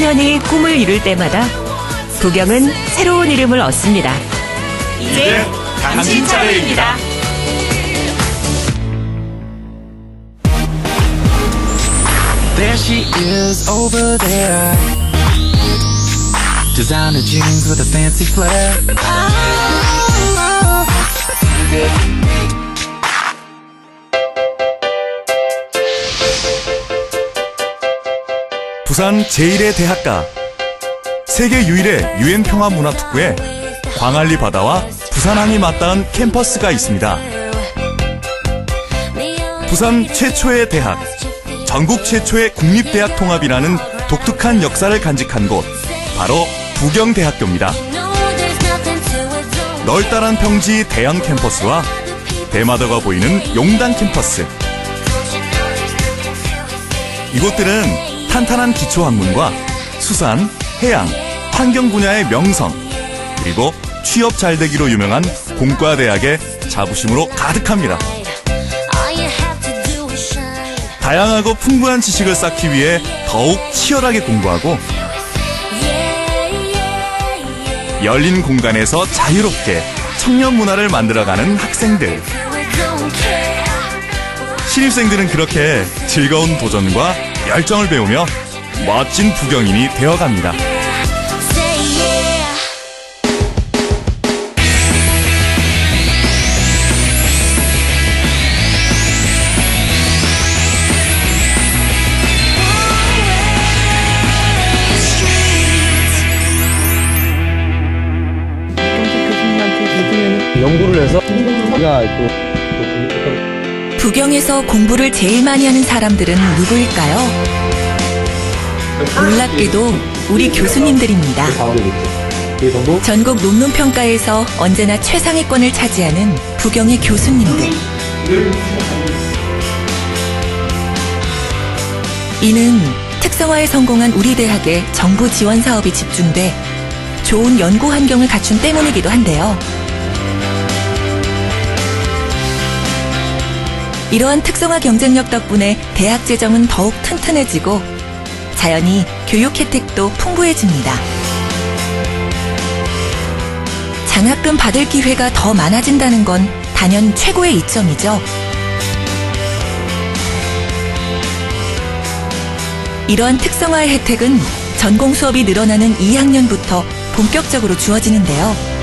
청년이 꿈을 이룰 때마다 부경은 새로운 이름을 얻습니다. 이제 당신 차례입니다. There she is over there. Designer jeans with a fancy flair. 부산 제1의 대학가 세계 유일의 유엔 평화 문화 특구에 광안리 바다와 부산항이 맞닿은 캠퍼스가 있습니다. 부산 최초의 대학, 전국 최초의 국립대학 통합이라는 독특한 역사를 간직한 곳, 바로 부경대학교입니다. 널따란 평지 대형 캠퍼스와 대마도가 보이는 용단 캠퍼스. 이곳들은 탄탄한 기초학문과 수산, 해양, 환경 분야의 명성, 그리고 취업 잘 되기로 유명한 공과대학의 자부심으로 가득합니다. 다양하고 풍부한 지식을 쌓기 위해 더욱 치열하게 공부하고 열린 공간에서 자유롭게 청년 문화를 만들어가는 학생들. 신입생들은 그렇게 즐거운 도전과 열정을 배우며 멋진 부경인이 되어갑니다. 연구를 해서 우리가 그 부경에서 공부를 제일 많이 하는 사람들은 누구일까요? 놀랍게도 우리 교수님들입니다. 전국 논문 평가에서 언제나 최상위권을 차지하는 부경의 교수님들. 이는 특성화에 성공한 우리 대학의 정부 지원 사업이 집중돼 좋은 연구 환경을 갖춘 때문이기도 한데요. 이러한 특성화 경쟁력 덕분에 대학 재정은 더욱 튼튼해지고 자연히 교육 혜택도 풍부해집니다. 장학금 받을 기회가 더 많아진다는 건 단연 최고의 이점이죠. 이러한 특성화의 혜택은 전공 수업이 늘어나는 2학년부터 본격적으로 주어지는데요.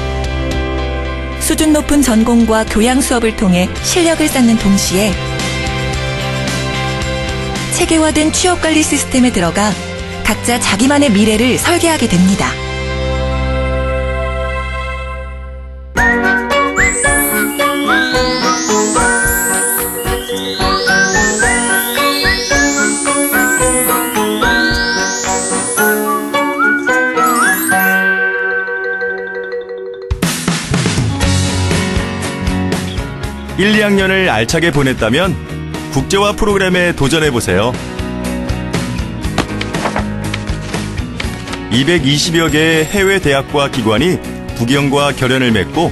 수준 높은 전공과 교양 수업을 통해 실력을 쌓는 동시에 체계화된 취업 관리 시스템에 들어가 각자 자기만의 미래를 설계하게 됩니다. 일, 2학년을 알차게 보냈다면 국제화 프로그램에 도전해보세요. 220여 개의 해외 대학과 기관이 부경과 결연을 맺고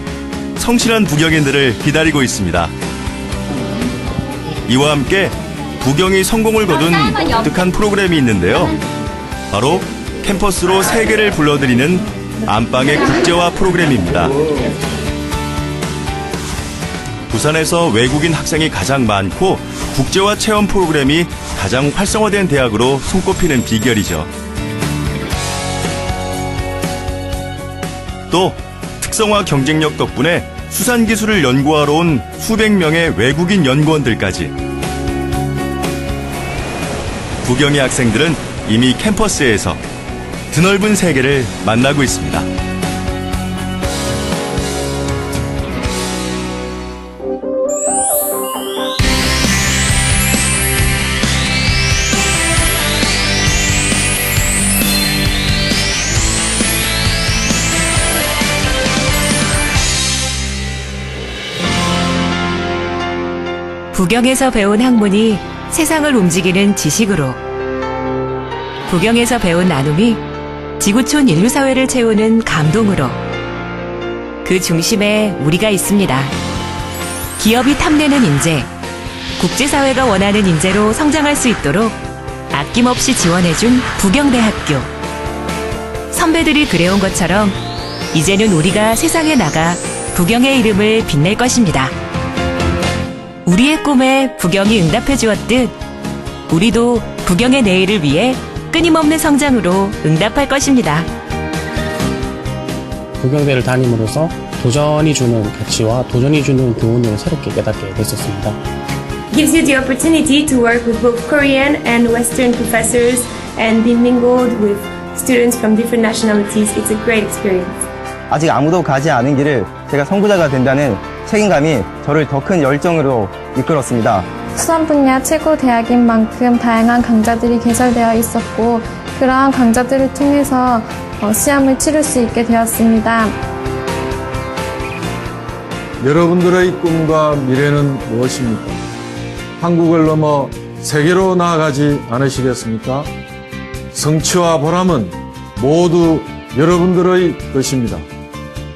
성실한 부경인들을 기다리고 있습니다. 이와 함께 부경이 성공을 거둔 독특한 프로그램이 있는데요. 바로 캠퍼스로 세계를 불러들이는 안방의 국제화 프로그램입니다. 부산에서 외국인 학생이 가장 많고 국제화 체험 프로그램이 가장 활성화된 대학으로 손꼽히는 비결이죠. 또 특성화 경쟁력 덕분에 수산 기술을 연구하러 온 수백 명의 외국인 연구원들까지 부경의 학생들은 이미 캠퍼스에서 드넓은 세계를 만나고 있습니다. 부경에서 배운 학문이 세상을 움직이는 지식으로 부경에서 배운 나눔이 지구촌 인류 사회를 채우는 감동으로 그 중심에 우리가 있습니다. 기업이 탐내는 인재, 국제사회가 원하는 인재로 성장할 수 있도록 아낌없이 지원해준 부경대학교. 선배들이 그래온 것처럼 이제는 우리가 세상에 나가 부경의 이름을 빛낼 것입니다. 우리의 꿈에 부경이 응답해 주었듯 우리도 부경의 내일을 위해 끊임없는 성장으로 응답할 것입니다. 부경대를 다님으로써 도전이 주는 가치와 도전이 주는 교훈을 새롭게 깨닫게 됐었습니다. gives you the opportunity to work with both Korean and Western professors and be mingled with students from different nationalities. It's a great experience. 아직 아무도 가지 않은 길을 제가 선구자가 된다는 책임감이 저를 더 큰 열정으로 이끌었습니다. 수산 분야 최고 대학인 만큼 다양한 강좌들이 개설되어 있었고 그러한 강좌들을 통해서 어, 시험을 치를 수 있게 되었습니다. 여러분들의 꿈과 미래는 무엇입니까? 한국을 넘어 세계로 나아가지 않으시겠습니까? 성취와 보람은 모두 여러분들의 것입니다.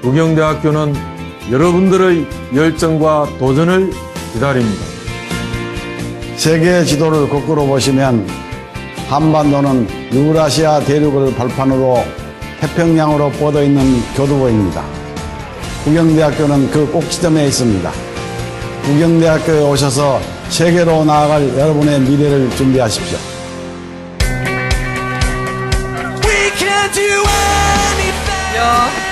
부경대학교는 여러분들의 열정과 도전을 기다립니다. 세계 지도를 거꾸로 보시면 한반도는 유라시아 대륙을 발판으로 태평양으로 뻗어 있는 교두보입니다. 국영대학교는 그 꼭지점에 있습니다. 국영대학교에 오셔서 세계로 나아갈 여러분의 미래를 준비하십시오. We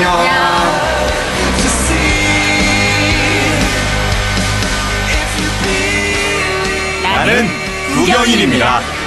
you believe. 나는 부경일입니다.